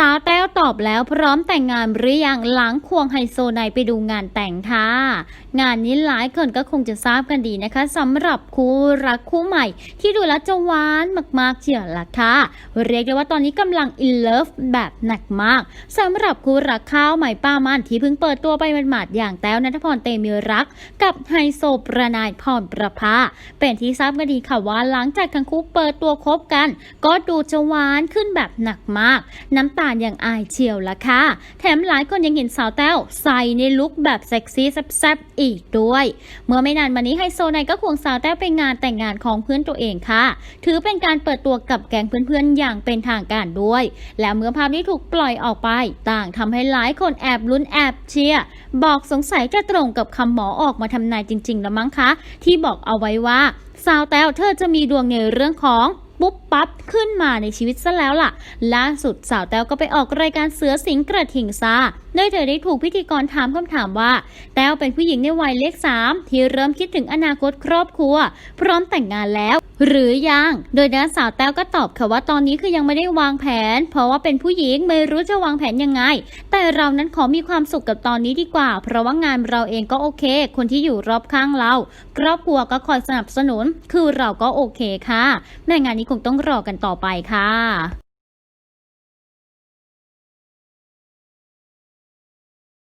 สาวแต้วตอบแล้วพร้อมแต่งงานหรือยังหลังควงไฮโซไนไปดูงานแต่งค่ะ งานนี้หลายคนก็คงจะทราบกันดีนะคะสำหรับคู่รักคู่ใหม่ ที่ดูแล้วจะหวานมากๆเชียวล่ะค่ะ เรียกได้ว่าตอนนี้กำลังอินเลิฟแบบหนักมากสำหรับคู่รักข้าวใหม่ป้ามันที่เพิ่งเปิดตัวไปหมาดๆอย่างแต้วนัทพรเตมีรัก กับไฮโซประนายพรประภา เป็นที่ทราบกันดีค่ะว่าหลังจากทั้งคู่เปิดตัวคบกัน ก็ดูจะหวานขึ้นแบบหนักมาก น้ำตาลอย่างอายเชียวละค่ะ แถมหลายคนยังเห็นสาวแต้วใส่ในลุคแบบเซ็กซี่แซ่บๆอีกด้วย เมื่อไม่นานมานี้ไฮโซไนก็ควงสาวแต้วไปงานแต่งงานของเพื่อนตัวเองค่ะ ถือเป็นการเปิดตัวกับแก๊งเพื่อนๆอย่างเป็นทางการด้วย และเมื่อภาพนี้ถูกปล่อยออกไป ต่างทำให้หลายคนแอบลุ้นแอบเชียร์บอกสงสัยจะตรงกับคำหมอออกมาทำนายจริงๆแล้วมั้งคะ ที่บอกเอาไว้ว่าสาวแต้วเธอจะมีดวงในเรื่องของ ปุ๊บปั๊บขึ้นมาในชีวิตซะแล้วล่ะ ล่าสุดสาวแต้วก็ไปออกรายการเสือสิงกระถิ่งซา โดยเธอได้ถูกพิธีกรถามคำถามว่า แต้วเป็นผู้หญิงในวัยเลขสามที่เริ่มคิดถึงอนาคตครอบครัว พร้อมแต่งงานแล้ว หรือยัง โดยด้าสาวแต้วก็ตอบค่ะว่าตอนนี้คือยังไม่ได้วางแผน เพราะว่าเป็นผู้หญิงไม่รู้จะวางแผนยังไง แต่เรานั้นขอมีความสุขกับตอนนี้ดีกว่า เพราะว่างานเราเองก็โอเค คนที่อยู่รอบข้างเรา ครอบครัวก็คอยสนับสนุน คือเราก็โอเคค่ะในงานนี้คงต้องรอกันต่อไปค่ะ